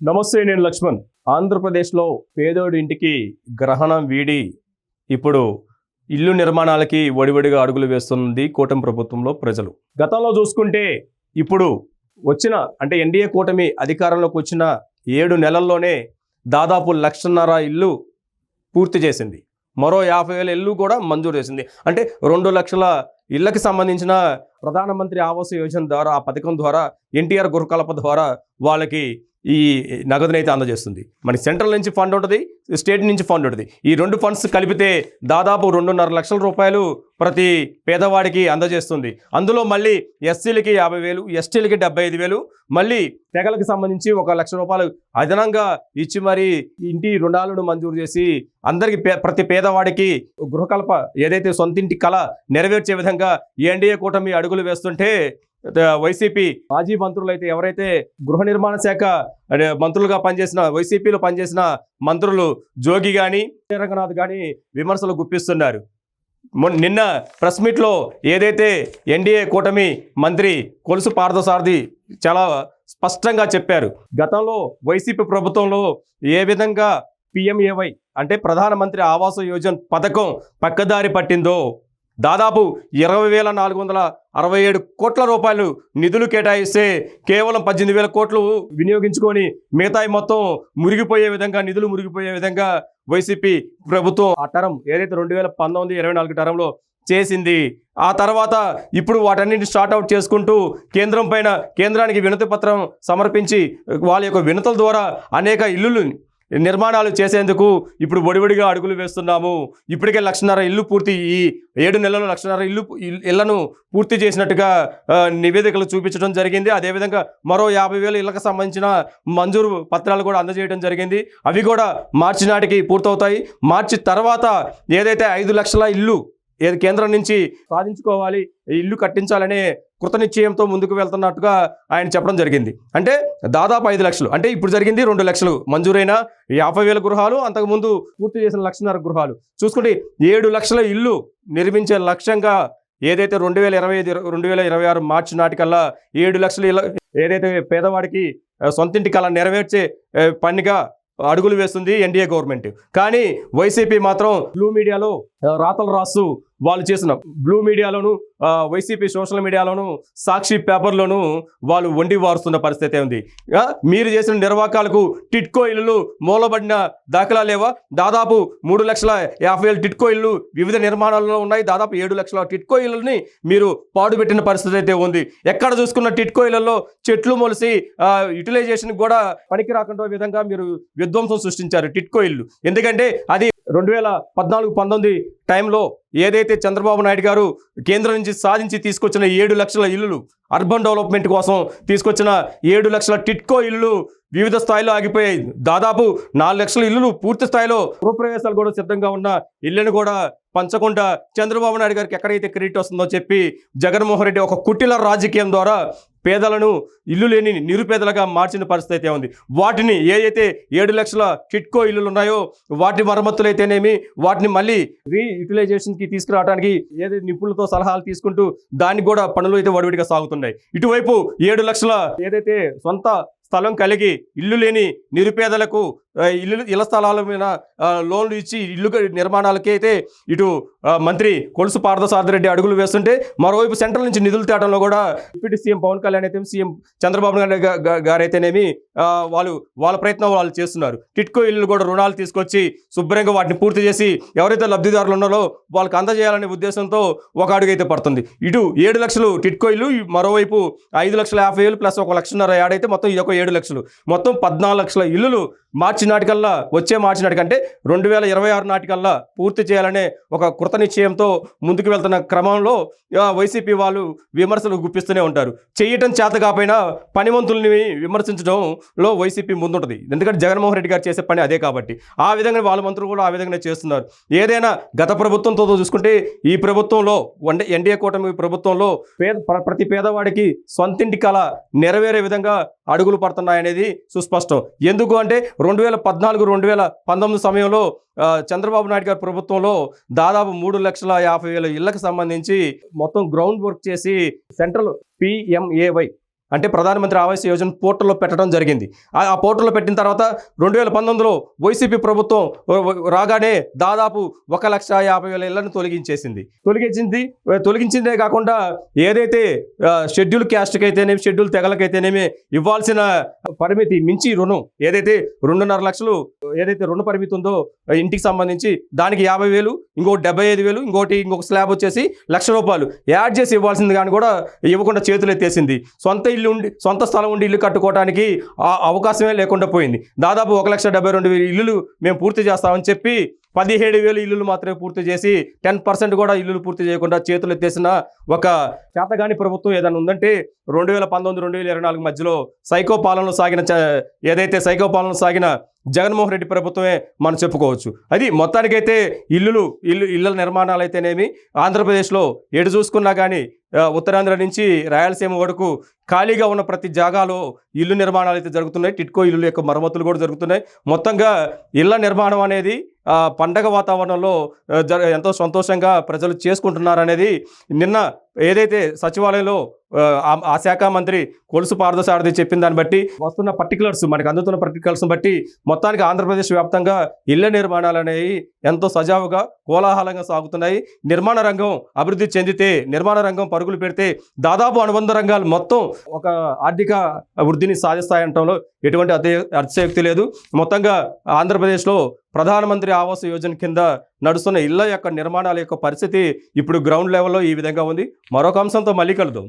నమస్తే నేను లక్ష్మణ్. ఆంధ్రప్రదేశ్లో పేదోడి ఇంటికి గ్రహణం వీడి ఇప్పుడు ఇల్లు నిర్మాణాలకి ఒడివడిగా అడుగులు వేస్తుంది కూటమి ప్రభుత్వంలో ప్రజలు. గతంలో చూసుకుంటే ఇప్పుడు వచ్చిన అంటే ఎన్డీఏ కూటమి అధికారంలోకి వచ్చిన ఏడు నెలల్లోనే దాదాపు లక్షన్నర ఇల్లు పూర్తి చేసింది. మరో యాభై వేల ఇల్లు కూడా మంజూరు చేసింది. అంటే రెండు లక్షల ఇళ్ళకి సంబంధించిన ప్రధానమంత్రి ఆవాస్ యోజన ద్వారా ఆ పథకం ద్వారా ఎన్టీఆర్ గృహకల్ప ద్వారా వాళ్ళకి ఈ నగదునైతే అందజేస్తుంది. మనకి సెంట్రల్ నుంచి ఫండ్ ఉంటుంది స్టేట్ నుంచి ఫండ్ ఉంటుంది. ఈ రెండు ఫండ్స్ కలిపితే దాదాపు రెండున్నర లక్షల రూపాయలు ప్రతి పేదవాడికి అందజేస్తుంది. అందులో మళ్ళీ ఎస్సీలకి యాభై వేలు ఎస్టీలకి డెబ్బై ఐదు వేలు మళ్ళీ తెగలకు సంబంధించి ఒక లక్ష రూపాయలు అదనంగా ఇచ్చి మరి ఇంటి రుణాలను మంజూరు చేసి అందరికి పే ప్రతి పేదవాడికి గృహకల్ప ఏదైతే సొంతింటి కళ నెరవేర్చే విధంగా ఎన్డీఏ కూటమి అడుగులు వేస్తుంటే వైసీపీ మాజీ మంత్రులు అయితే ఎవరైతే గృహ నిర్మాణ శాఖ మంత్రులుగా పనిచేసిన వైసీపీలో పనిచేసిన మంత్రులు జోగి కానీ రంగనాథ్ కానీ విమర్శలు గుప్పిస్తున్నారు. నిన్న ప్రెస్ మీట్లో ఏదైతే ఎన్డీఏ కూటమి మంత్రి కొలుసు పార్థసారథి చాలా స్పష్టంగా చెప్పారు. గతంలో వైసీపీ ప్రభుత్వంలో ఏ విధంగా పిఎంఏవై అంటే ప్రధానమంత్రి ఆవాస యోజన పథకం పక్కదారి పట్టిందో దాదాపు ఇరవై వేల నాలుగు వందల అరవై ఏడు కోట్ల రూపాయలు నిధులు కేటాయిస్తే కేవలం పద్దెనిమిది వేల కోట్లు వినియోగించుకొని మిగతాయి మొత్తం మురిగిపోయే విధంగా నిధులు మురిగిపోయే విధంగా వైసీపీ ప్రభుత్వం ఆ టరం ఏదైతే రెండు వేల పంతొమ్మిది ఇరవై నాలుగు టరంలో చేసింది ఆ తర్వాత ఇప్పుడు వాటన్నిటిని స్టార్ట్ అవుట్ చేసుకుంటూ కేంద్రం పైన కేంద్రానికి వినతి పత్రం సమర్పించి వాళ్ళ యొక్క వినతుల ద్వారా అనేక ఇల్లులు నిర్మాణాలు చేసేందుకు ఇప్పుడు ఒడివడిగా అడుగులు వేస్తున్నాము. ఇప్పటికే లక్షన్నర ఇల్లు పూర్తి ఈ ఏడు నెలల్లో లక్షన్నర ఇల్లు ఇళ్ళను పూర్తి చేసినట్టుగా నివేదికలు చూపించడం జరిగింది. అదేవిధంగా మరో యాభై వేల ఇళ్ళకు సంబంధించిన మంజూరు పత్రాలు కూడా అందజేయడం జరిగింది. అవి కూడా మార్చి నాటికి పూర్తవుతాయి. మార్చి తర్వాత ఏదైతే ఐదు లక్షల ఇల్లు ఏది కేంద్రం నుంచి సాధించుకోవాలి ఈ ఇల్లు కట్టించాలనే కృత నిశ్చయంతో ముందుకు వెళ్తున్నట్టుగా ఆయన చెప్పడం జరిగింది. అంటే దాదాపు ఐదు లక్షలు. అంటే ఇప్పుడు జరిగింది రెండు లక్షలు మంజూరైన యాభై వేల గృహాలు అంతకుముందు పూర్తి చేసిన లక్షన్నర గృహాలు. చూసుకుంటే ఏడు లక్షల ఇల్లు నిర్మించే లక్ష్యంగా ఏదైతే రెండు వేల ఇరవై ఐదు రెండు వేల ఇరవై ఆరు మార్చి నాటికల్లా ఏడు లక్షల ఇళ్ళ ఏదైతే పేదవాడికి సొంతింటి కళ నెరవేర్చే పనిగా అడుగులు వేస్తుంది ఎన్డీఏ గవర్నమెంట్. కానీ వైసీపీ మాత్రం బ్లూ మీడియాలో రాతలు రాస్తూ వాళ్ళు చేసిన బ్లూ మీడియాలోను వైసీపీ సోషల్ మీడియాలోను సాక్షి పేపర్లోను వాళ్ళు వండి వారుస్తున్న పరిస్థితి ఉంది మీరు చేసిన నిర్వాకాలకు టిట్కో ఇళ్ళు మూలబడిన దాఖలా లేవా? దాదాపు మూడు లక్షల యాభై వేల టిట్కో ఇళ్ళు వివిధ నిర్మాణాలలో ఉన్నాయి. దాదాపు ఏడు లక్షల టిట్కో ఇళ్ళని మీరు పాడుపెట్టిన పరిస్థితి అయితే ఉంది. ఎక్కడ చూసుకున్న టిట్కో ఇళ్ళలో చెట్లు మొలిసి యూటిలైజేషన్ కూడా పనికి రాకుండా విధంగా మీరు విధ్వంసం సృష్టించారు టిట్కో ఇల్లు. ఎందుకంటే అది రెండు వేల పద్నాలుగు పంతొమ్మిది టైంలో ఏదైతే చంద్రబాబు నాయుడు గారు కేంద్రం నుంచి సాధించి తీసుకొచ్చిన ఏడు లక్షల ఇల్లులు అర్బన్ డెవలప్మెంట్ కోసం తీసుకొచ్చిన ఏడు లక్షల టిట్కో ఇల్లులు వివిధ స్థాయిలో ఆగిపోయాయి. దాదాపు నాలుగు లక్షల ఇల్లులు పూర్తి స్థాయిలో గృహప్రవేశాలు కూడా సిద్ధంగా ఉన్న ఇళ్ళను కూడా పంచకుండా చంద్రబాబు నాయుడు గారికి ఎక్కడైతే క్రెడిట్ వస్తుందో చెప్పి జగన్మోహన్ రెడ్డి ఒక కుటిల రాజకీయం ద్వారా పేదలను ఇల్లు లేని నిరుపేదలుగా మార్చిన పరిస్థితి అయితే ఉంది. వాటిని ఏదైతే ఏడు లక్షల చిట్కో ఇల్లులు ఉన్నాయో వాటి మరమ్మతులు అయితేనేమి వాటిని మళ్ళీ రీయూటిలైజేషన్కి తీసుకురావడానికి ఏదైతే నిపుణులతో సలహాలు తీసుకుంటూ దానికి కూడా పనులు అయితే వడివిడిగా సాగుతున్నాయి. ఇటువైపు ఏడు లక్షల ఏదైతే సొంత స్థలం కలిగి ఇల్లు లేని నిరుపేదలకు ఇల్లు ఇళ్ళ స్థలాల మీద లోన్లు ఇచ్చి ఇల్లు నిర్మాణాలకి అయితే ఇటు మంత్రి కొలుసు పార్థసారథి రెడ్డి అడుగులు వేస్తుంటే మరోవైపు సెంట్రల్ నుంచి నిధులు తేటంలో కూడా డిప్యూటీ సీఎం పవన్ కళ్యాణ్ అయితే సీఎం చంద్రబాబు నాయుడు గారైతేనేమి వాళ్ళు వాళ్ళ ప్రయత్నం వాళ్ళు చేస్తున్నారు. టిట్కో ఇల్లు కూడా రుణాలు తీసుకొచ్చి శుభ్రంగా వాటిని పూర్తి చేసి ఎవరైతే లబ్ధిదారులు ఉన్నారో వాళ్ళకి అందజేయాలనే ఉద్దేశంతో ఒక అడుగు అయితే పడుతుంది. ఇటు ఏడు లక్షలు టిట్కో ఇల్లు మరోవైపు ఐదు లక్షల యాభై వేలు ప్లస్ ఒక లక్షన్నర ఏడైతే మొత్తం ఇది ఒక ఏడు లక్షలు. మొత్తం పద్నాలుగు లక్షల ఇల్లులు మార్చి నాటికల్లా వచ్చే మార్చి నాటికంటే రెండు వేల ఇరవై ఆరు నాటికల్లా పూర్తి చేయాలనే ఒక కృత నిశ్చయంతో ముందుకు వెళ్తున్న క్రమంలో వైసీపీ వాళ్ళు విమర్శలు గుప్పిస్తూనే ఉంటారు. చేయటం చేత కాకపోయినా పనిమంతుల్ని విమర్శించడంలో వైసీపీ ముందుంటుంది. ఎందుకంటే జగన్మోహన్ రెడ్డి గారు చేసే పని అదే కాబట్టి. ఆ విధంగా వాళ్ళ మంత్రులు కూడా ఆ విధంగానే చేస్తున్నారు. ఏదైనా గత ప్రభుత్వంతో చూసుకుంటే ఈ ప్రభుత్వంలో వన్ ఎన్డీఏ కూటమి ప్రభుత్వంలో పేద ప్రతి పేదవాడికి సొంతింటి కళ నెరవేరే విధంగా అడుగులు పడుతున్నాయనేది సుస్పష్టం. ఎందుకు అంటే రెండు వేల పద్నాలుగు రెండు వేల పంతొమ్మిది సమయంలో చంద్రబాబు నాయుడు గారి ప్రభుత్వంలో దాదాపు మూడు లక్షల యాభై వేల ఇళ్ళకు సంబంధించి మొత్తం గ్రౌండ్ వర్క్ చేసి సెంట్రల్ పిఎంఏవై అంటే ప్రధానమంత్రి ఆవాస్ యోజన పోర్టల్లో పెట్టడం జరిగింది. ఆ పోర్టల్లో పెట్టిన తర్వాత రెండు వేల పంతొమ్మిదిలో వైసీపీ ప్రభుత్వం రాగానే దాదాపు ఒక లక్ష యాభై వేల ఇళ్ళను తొలగించేసింది. తొలగించింది తొలగించిందే కాకుండా ఏదైతే షెడ్యూల్ క్యాస్ట్కి అయితేనేమి షెడ్యూల్ తెగలకైతేనేమి ఇవ్వాల్సిన పరిమితి మించి రుణం ఏదైతే రెండున్నర లక్షలు ఏదైతే రుణ పరిమితి ఉందో ఇంటికి సంబంధించి దానికి యాభై వేలు ఇంకోటి డెబ్బై ఐదు వేలు ఇంకోటి ఇంకొక స్లాబ్ వచ్చేసి లక్ష రూపాయలు. యాడ్ చేసి ఇవ్వాల్సింది కానీ కూడా ఇవ్వకుండా చేతులు ఎత్తేసింది సొంత ఇల్లు ఉండి సొంత స్థలం ఉండి ఇల్లు కట్టుకోవడానికి ఆ అవకాశమే లేకుండా పోయింది. దాదాపు ఒక లక్ష డెబ్బై రెండు వేలు ఇల్లులు మేము పూర్తి చేస్తామని చెప్పి పదిహేడు వేలు ఇల్లులు మాత్రమే పూర్తి చేసి టెన్ పర్సెంట్ కూడా ఇల్లులు పూర్తి చేయకుండా చేతులు ఎత్తేసిన ఒక చేతగాని ప్రభుత్వం ఏదైనా ఉందంటే రెండు వేల పంతొమ్మిది రెండు వేల ఇరవై నాలుగు మధ్యలో సైకో పాలనలో సాగిన ఏదైతే సైకో పాలనలో సాగిన జగన్మోహన్ రెడ్డి ప్రభుత్వమే మనం చెప్పుకోవచ్చు. అది మొత్తానికైతే ఇల్లులు ఇల్లు ఇళ్ళ నిర్మాణాలు అయితేనేమి ఆంధ్రప్రదేశ్లో ఎటు చూసుకున్నా కానీ ఉత్తరాంధ్ర నుంచి రాయలసీమ వరకు ఖాళీగా ఉన్న ప్రతి జాగాలో ఇల్లు నిర్మాణాలు అయితే జరుగుతున్నాయి. టిట్కో ఇల్లు యొక్క మరమ్మతులు కూడా జరుగుతున్నాయి. మొత్తంగా ఇళ్ళ నిర్మాణం అనేది పండగ వాతావరణంలో జ ఎంతో సంతోషంగా ప్రజలు చేసుకుంటున్నారనేది నిన్న ఏదైతే సచివాలయంలో ఆ, శాఖ మంత్రి కొలుసు పారదసారథి చెప్పిన దాన్ని బట్టి వస్తున్న పర్టికులర్స్ మనకు అందుతున్న పర్టికులర్స్ని బట్టి మొత్తానికి ఆంధ్రప్రదేశ్ వ్యాప్తంగా ఇళ్ళ నిర్మాణాలు అనేవి ఎంతో సజావుగా కోలాహలంగా సాగుతున్నాయి. నిర్మాణ రంగం అభివృద్ధి చెందితే నిర్మాణ రంగం పరుగులు పెడితే దాదాపు అనుబంధ రంగాలు మొత్తం ఒక ఆర్థిక వృద్ధిని సాధిస్తాయంటంలో ఎటువంటి అతి అతిశయోక్తి లేదు. మొత్తంగా ఆంధ్రప్రదేశ్లో ప్రధానమంత్రి ఆవాస్ యోజన కింద నడుస్తున్న ఇళ్ళ యొక్క నిర్మాణాల యొక్క పరిస్థితి ఇప్పుడు గ్రౌండ్ లెవెల్లో ఈ విధంగా ఉంది. మరొక అంశంతో మళ్ళీ కలుద్దాం.